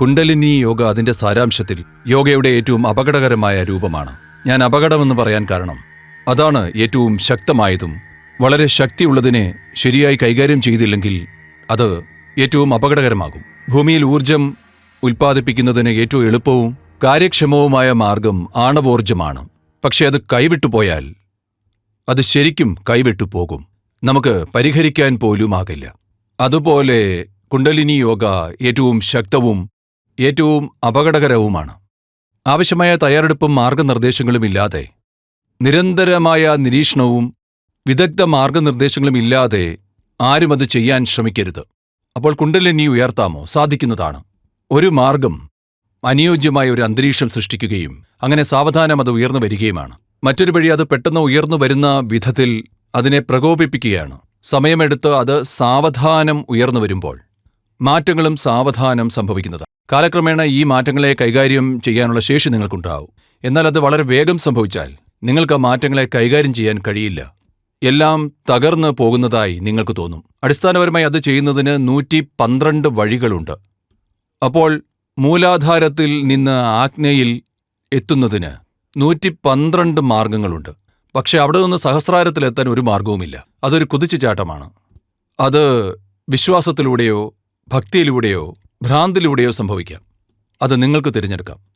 കുണ്ടലിനി യോഗ അതിന്റെ സാരാംശത്തിൽ യോഗയുടെ ഏറ്റവും അപകടകരമായ രൂപമാണ്. ഞാൻ അപകടമെന്ന് പറയാൻ കാരണം അതാണ് ഏറ്റവും ശക്തമായതും വളരെ ശക്തിയുള്ളതിനെ ശരിയായി കൈകാര്യം ചെയ്തില്ലെങ്കിൽ അത് ഏറ്റവും അപകടകരമാകും. ഭൂമിയിൽ ഊർജം ഉൽപ്പാദിപ്പിക്കുന്നതിന് ഏറ്റവും എളുപ്പവും കാര്യക്ഷമവുമായ മാർഗം ആണവോർജമാണ് പക്ഷേ അത് കൈവിട്ടുപോയാൽ അത് ശരിക്കും കൈവിട്ടു പോകും. നമുക്ക് പരിഹരിക്കാൻ പോലുമാകില്ല. അതുപോലെ കുണ്ടലിനി യോഗ ഏറ്റവും ശക്തവും ഏറ്റവും അപകടകരവുമാണ്. ആവശ്യമായ തയ്യാറെടുപ്പും മാർഗനിർദ്ദേശങ്ങളും ഇല്ലാതെ നിരന്തരമായ നിരീക്ഷണവും വിദഗ്ധ മാർഗനിർദ്ദേശങ്ങളും ഇല്ലാതെ ആരും അത് ചെയ്യാൻ ശ്രമിക്കരുത്. അപ്പോൾ കുണ്ടലിനി ഉയർത്താമോ? സാധിക്കുന്നതാണ്. ഒരു മാർഗം അനുയോജ്യമായ ഒരു അന്തരീക്ഷം സൃഷ്ടിക്കുകയും അങ്ങനെ സാവധാനം അത് ഉയർന്നു വരികയുമാണ്. മറ്റൊരു വഴി അത് പെട്ടെന്ന് ഉയർന്നു വരുന്ന വിധത്തിൽ അതിനെ പ്രകോപിപ്പിക്കുകയാണ്. സമയമെടുത്ത് അത് സാവധാനം ഉയർന്നു വരുമ്പോൾ മാറ്റങ്ങളും സാവധാനം സംഭവിക്കുന്നത് കാലക്രമേണ ഈ മാറ്റങ്ങളെ കൈകാര്യം ചെയ്യാനുള്ള ശേഷി നിങ്ങൾക്കുണ്ടാവും. എന്നാൽ അത് വളരെ വേഗം സംഭവിച്ചാൽ നിങ്ങൾക്ക് ആ മാറ്റങ്ങളെ കൈകാര്യം ചെയ്യാൻ കഴിയില്ല. എല്ലാം തകർന്നു പോകുന്നതായി നിങ്ങൾക്ക് തോന്നും. അടിസ്ഥാനപരമായി അത് ചെയ്യുന്നതിന് നൂറ്റി പന്ത്രണ്ട് വഴികളുണ്ട്. അപ്പോൾ മൂലാധാരത്തിൽ നിന്ന് ആജ്ഞയിൽ എത്തുന്നതിന് നൂറ്റി പന്ത്രണ്ട് മാർഗങ്ങളുണ്ട്. പക്ഷെ അവിടെ നിന്ന് സഹസ്രാരത്തിലെത്താൻ ഒരു മാർഗവുമില്ല. അതൊരു കുതിച്ചുചാട്ടമാണ്. അത് വിശ്വാസത്തിലൂടെയോ ഭക്തിയിലൂടെയോ ഭ്രാന്തിലൂടെയോ സംഭവിക്കാം. അത് നിങ്ങൾക്ക് തിരഞ്ഞെടുക്കാം.